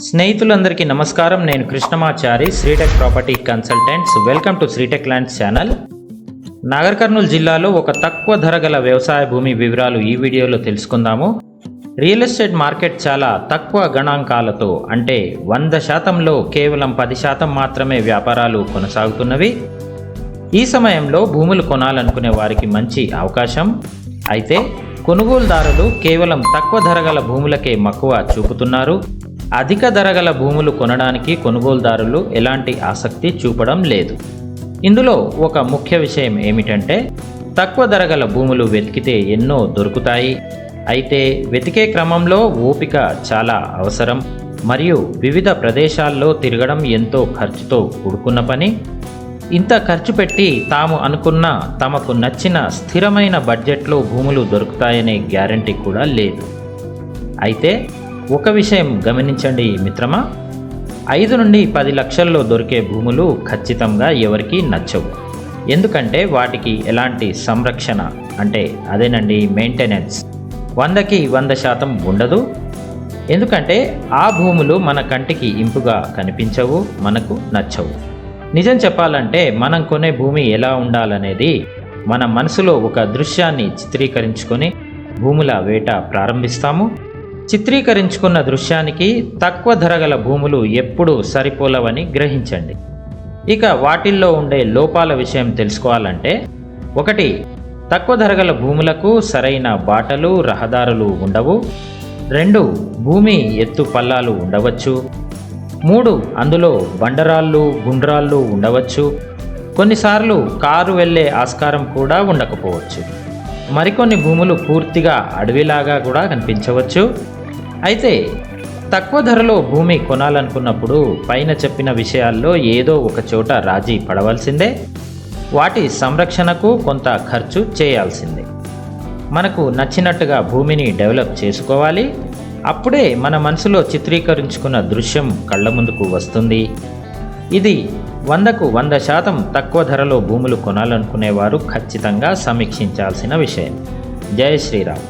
స్నేహితులందరికీ నమస్కారం. నేను Krishnamachari Sritech property consultants. Welcome to Sritech lands channel. Nagar Kurnool జిల్లాలో ఒక తక్కువ ధర గల వ్యవసాయ భూమి వివరాలు ఈ వీడియోలో తెలుసుకుందాము. రియల్ ఎస్టేట్ మార్కెట్ చాలా తక్కువ గణాంకాలతో అంటే వంద శాతంలో కేవలం పది శాతం మాత్రమే వ్యాపారాలు కొనసాగుతున్నవి. ఈ సమయంలో భూములు కొనాలనుకునే వారికి మంచి అవకాశం. అయితే కొనుగోలుదారులు కేవలం తక్కువ ధర గల భూములకే మక్కువ చూపుతున్నారు. అధిక ధర గల భూములు కొనడానికి కొనుగోలుదారులు ఎలాంటి ఆసక్తి చూపడం లేదు. ఇందులో ఒక ముఖ్య విషయం ఏమిటంటే తక్కువ ధరగల భూములు వెతికితే ఎన్నో దొరుకుతాయి. అయితే వెతికే క్రమంలో ఓపిక చాలా అవసరం. మరియు వివిధ ప్రదేశాల్లో తిరగడం ఎంతో ఖర్చుతో కూడుకున్న పని. ఇంత ఖర్చు పెట్టి తాము అనుకున్న తమకు నచ్చిన స్థిరమైన బడ్జెట్లో భూములు దొరుకుతాయనే గ్యారంటీ కూడా లేదు. అయితే ఒక విషయం గమనించండి మిత్రమా? ఐదు నుండి పది లక్షల్లో దొరికే భూములు ఖచ్చితంగా ఎవరికీ నచ్చవు. ఎందుకంటే వాటికి ఎలాంటి సంరక్షణ అంటే అదేనండి మెయింటెనెన్స్ వందకి వంద శాతం ఉండదు. ఎందుకంటే ఆ భూములు మన కంటికి ఇంపుగా కనిపించవు మనకు నచ్చవు. నిజం చెప్పాలంటే మనం కొనే భూమి ఎలా ఉండాలనేది మన మనసులో ఒక దృశ్యాన్ని చిత్రీకరించుకొని భూముల వేట ప్రారంభిస్తాము. చిత్రీకరించుకున్న దృశ్యానికి తక్కువ ధరగల భూములు ఎప్పుడూ సరిపోలవని గ్రహించండి. ఇక వాటిల్లో ఉండే లోపాల విషయం తెలుసుకోవాలంటే ఒకటి తక్కువ ధరగల భూములకు సరైన బాటలు రహదారులు ఉండవు. రెండు భూమి ఎత్తు పల్లాలు ఉండవచ్చు. మూడు అందులో బండరాళ్ళు గుండ్రాళ్ళు ఉండవచ్చు. కొన్నిసార్లు కారు వెళ్ళే ఆస్కారం కూడా ఉండకపోవచ్చు. మరికొన్ని భూములు పూర్తిగా అడవిలాగా కూడా కనిపించవచ్చు. అయితే తక్కువ ధరలో భూమి కొనాలనుకున్నప్పుడు పైన చెప్పిన విషయాల్లో ఏదో ఒక చోట రాజీ పడవలసిందే. వాటి సంరక్షణకు కొంత ఖర్చు చేయాల్సిందే. మనకు నచ్చినట్టుగా భూమిని డెవలప్ చేసుకోవాలి. అప్పుడే మన మనసులో చిత్రీకరించుకున్న దృశ్యం కళ్ళ ముందుకు వస్తుంది. ఇది వందకు వంద శాతం తక్కువ ధరలో భూములు కొనాలనుకునేవారు ఖచ్చితంగా సమీక్షించాల్సిన విషయం. జయ శ్రీరామ్.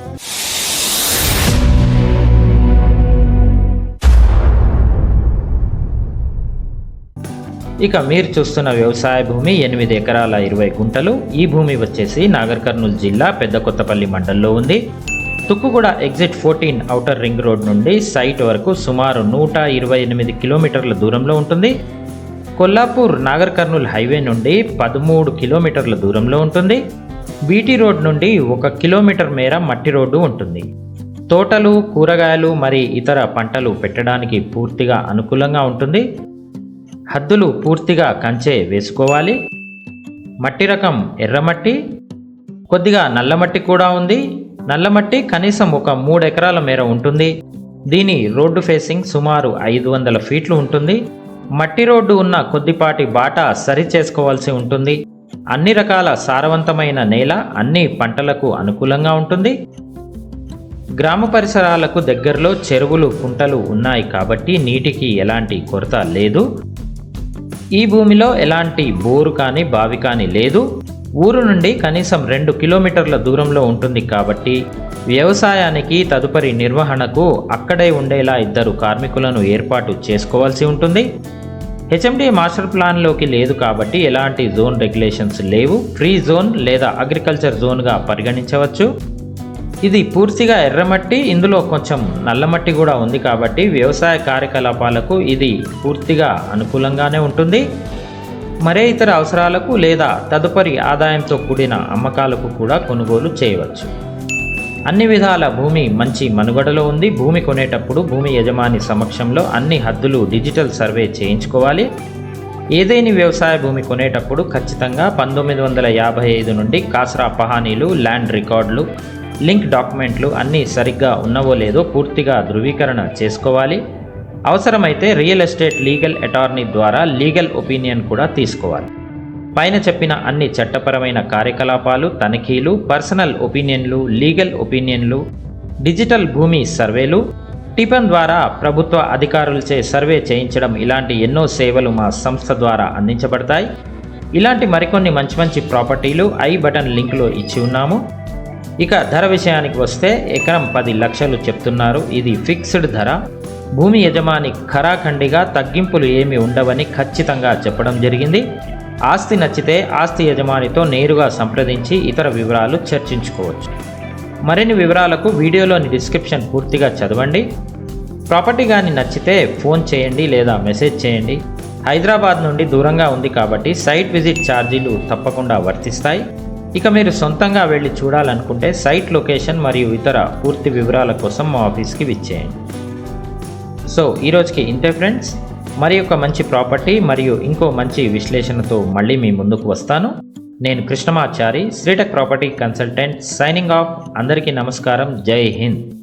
ఇక మీరు చూస్తున్న వ్యవసాయ భూమి ఎనిమిది ఎకరాల ఇరవై గుంటలు. ఈ భూమి వచ్చేసి నాగర్ కర్నూలు జిల్లా పెద్ద కొత్తపల్లి మండల్లో ఉంది. Tukkuguda exit fourteen outer ring road నుండి సైట్ వరకు సుమారు నూట ఇరవై ఎనిమిది కిలోమీటర్ల దూరంలో ఉంటుంది. కొల్లాపూర్ నాగర్ కర్నూల్ హైవే నుండి పదమూడు కిలోమీటర్ల దూరంలో ఉంటుంది. బీటీ రోడ్ నుండి ఒక కిలోమీటర్ మేర మట్టి రోడ్డు ఉంటుంది. తోటలు కూరగాయలు మరి ఇతర పంటలు పెట్టడానికి పూర్తిగా అనుకూలంగా ఉంటుంది. హద్దులు పూర్తిగా కంచె వేసుకోవాలి. మట్టి రకం ఎర్రమట్టి కొద్దిగా నల్లమట్టి కూడా ఉంది. నల్లమట్టి కనీసం ఒక మూడు ఎకరాల మేర ఉంటుంది. దీని రోడ్డు ఫేసింగ్ సుమారు ఐదు వందల ఫీట్లు ఉంటుంది. మట్టి రోడ్డు ఉన్న కొద్దిపాటి బాట సరి చేసుకోవాల్సి ఉంటుంది. అన్ని రకాల సారవంతమైన నేల అన్ని పంటలకు అనుకూలంగా ఉంటుంది. గ్రామ పరిసరాలకు దగ్గరలో చెరువులు కుంటలు ఉన్నాయి కాబట్టి నీటికి ఎలాంటి కొరత లేదు. ఈ భూమిలో ఎలాంటి బోరు కానీ బావి కానీ లేదు. ఊరు నుండి కనీసం రెండు కిలోమీటర్ల దూరంలో ఉంటుంది కాబట్టి వ్యవసాయానికి తదుపరి నిర్వహణకు అక్కడే ఉండేలా ఇద్దరు కార్మికులను ఏర్పాటు చేసుకోవాల్సి ఉంటుంది. హెచ్ఎండి మాస్టర్ ప్లాన్లోకి లేదు కాబట్టి ఎలాంటి జోన్ రెగ్యులేషన్స్ లేవు. ఫ్రీ జోన్ లేదా అగ్రికల్చర్ జోన్గా పరిగణించవచ్చు. ఇది పూర్తిగా ఎర్రమట్టి ఇందులో కొంచెం నల్లమట్టి కూడా ఉంది కాబట్టి వ్యవసాయ కార్యకలాపాలకు ఇది పూర్తిగా అనుకూలంగానే ఉంటుంది. మరే ఇతర అవసరాలకు లేదా తదుపరి ఆదాయంతో కూడిన అమ్మకాలకు కూడా కొనుగోలు చేయవచ్చు. అన్ని విధాల భూమి మంచి మనుగడలో ఉంది. భూమి కొనేటప్పుడు భూమి యజమాని సమక్షంలో అన్ని హద్దులు డిజిటల్ సర్వే చేయించుకోవాలి. ఏదేని వ్యవసాయ భూమి కొనేటప్పుడు ఖచ్చితంగా పంతొమ్మిది వందల యాభై ఐదు నుండి కాసరా పహానీలు ల్యాండ్ రికార్డులు లింక్ డాక్యుమెంట్లు అన్నీ సరిగ్గా ఉన్నవో లేదో పూర్తిగా ధృవీకరణ చేసుకోవాలి. అవసరమైతే రియల్ ఎస్టేట్ లీగల్ అటార్నీ ద్వారా లీగల్ ఒపీనియన్ కూడా తీసుకోవాలి. పైన చెప్పిన అన్ని చట్టపరమైన కార్యకలాపాలు తనిఖీలు పర్సనల్ ఒపీనియన్లు లీగల్ ఒపీనియన్లు డిజిటల్ భూమి సర్వేలు టిఫన్ ద్వారా ప్రభుత్వ అధికారులచే సర్వే చేయించడం ఇలాంటి ఎన్నో సేవలు మా సంస్థ ద్వారా అందించబడతాయి. ఇలాంటి మరికొన్ని మంచి మంచి ప్రాపర్టీలు ఐ బటన్ లింక్లో ఇచ్చి ఉన్నాము. ఇక ధర విషయానికి వస్తే ఎకరం పది లక్షలు చెప్తున్నారు. ఇది ఫిక్స్డ్ ధర. భూమి యజమాని ఖరాఖండిగా తగ్గింపులు ఏమి ఉండవని ఖచ్చితంగా చెప్పడం జరిగింది. ఆస్తి నచ్చితే ఆస్తి యజమానితో నేరుగా సంప్రదించి ఇతర వివరాలు చర్చించుకోవచ్చు. మరిన్ని వివరాలకు వీడియోలోని డిస్క్రిప్షన్ పూర్తిగా చదవండి. ప్రాపర్టీ కానీ నచ్చితే ఫోన్ చేయండి లేదా మెసేజ్ చేయండి. హైదరాబాద్ నుండి దూరంగా ఉంది కాబట్టి సైట్ విజిట్ ఛార్జీలు తప్పకుండా వర్తిస్తాయి. ఇక మీరు సొంతంగా వెళ్ళి చూడాలనుకుంటే సైట్ లొకేషన్ మరియు ఇతర పూర్తి వివరాల కోసం మా ఆఫీస్కి విచ్చేయండి. సో ఈరోజుకి ఇంతే ఫ్రెండ్స్. మరి ఒక మంచి ప్రాపర్టీ మరియు ఇంకో మంచి విశ్లేషణతో మళ్ళీ మీ ముందుకు వస్తాను. నేను Krishnamachari Sritech property consultant signing off. అందరికీ నమస్కారం. జై హింద్.